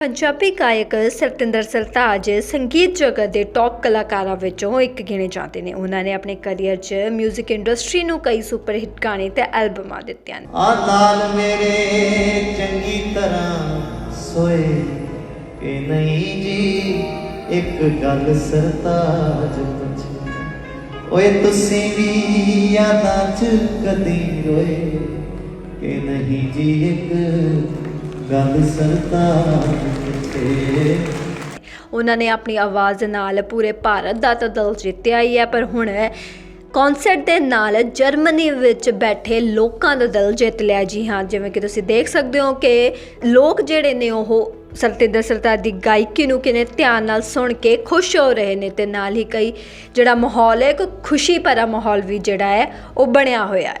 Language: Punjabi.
ਪੰਜਾਬੀ ਗਾਇਕ ਸਤਿੰਦਰ ਸਰਤਾਜ ਸੰਗੀਤ ਜਗਤ ਦੇ ਟੌਪ ਕਲਾਕਾਰਾਂ ਵਿੱਚੋਂ ਇੱਕ ਗਿਣੇ ਜਾਂਦੇ ਨੇ। ਉਹਨਾਂ ਨੇ ਆਪਣੇ ਕੈਰੀਅਰ 'ਚ 뮤직 ਇੰਡਸਟਰੀ ਨੂੰ ਕਈ ਸੁਪਰ ਹਿੱਟ ਗਾਣੇ ਤੇ ਐਲਬਮਾਂ ਦਿੱਤੀਆਂ ਨੇ। ਆ ਨਾਲ ਮੇਰੇ ਚੰਗੀ ਤਰ੍ਹਾਂ ਸੋਏ ਕਿ ਨਹੀਂ ਜੀ, ਇੱਕ ਗੱਲ ਸਰਤਾਜ ਪੁੱਛ। ਓਏ ਤੁਸੀਂ ਵੀ ਯਾਦਾਂ ਚ ਕਦੀ ਰੋਏ ਕਿ ਨਹੀਂ ਜੀ, ਇੱਕ ਗੱਲ ਸਰਤਾਜ ਪੁੱਛੇ ਉਹਨਾਂ ਨੇ ਆਪਣੀ ਆਵਾਜ਼ ਨਾਲ ਪੂਰੇ ਭਾਰਤ ਦਾ ਤਾਂ ਦਿਲ ਜਿੱਤਿਆ ਹੀ ਹੈ ਪਰ ਹੁਣ ਕਨਸਰਟ ਦੇ ਨਾਲ ਜਰਮਨੀ ਵਿੱਚ ਬੈਠੇ ਲੋਕਾਂ ਦਾ ਦਿਲ ਜਿੱਤ ਲਿਆ। ਜੀ ਹਾਂ ਜਿਵੇਂ ਕਿ ਤੁਸੀਂ ਦੇਖ ਸਕਦੇ ਹੋ ਕਿ ਲੋਕ ਜਿਹੜੇ ਨੇ ਉਹ ਸਤਿੰਦਰ ਸਰਤਾਜ ਦੀ ਗਾਇਕੀ ਨੂੰ ਕਿਨੇ ਧਿਆਨ ਨਾਲ ਸੁਣ ਕੇ ਖੁਸ਼ ਹੋ ਰਹੇ ਨੇ ਤੇ ਨਾਲ ਹੀ ਕਈ ਜਿਹੜਾ ਮਾਹੌਲ ਹੈ ਇੱਕ ਖੁਸ਼ੀ ਭਰਾ ਮਾਹੌਲ ਵੀ ਜਿਹੜਾ ਹੈ ਉਹ ਬਣਿਆ ਹੋਇਆ ਹੈ।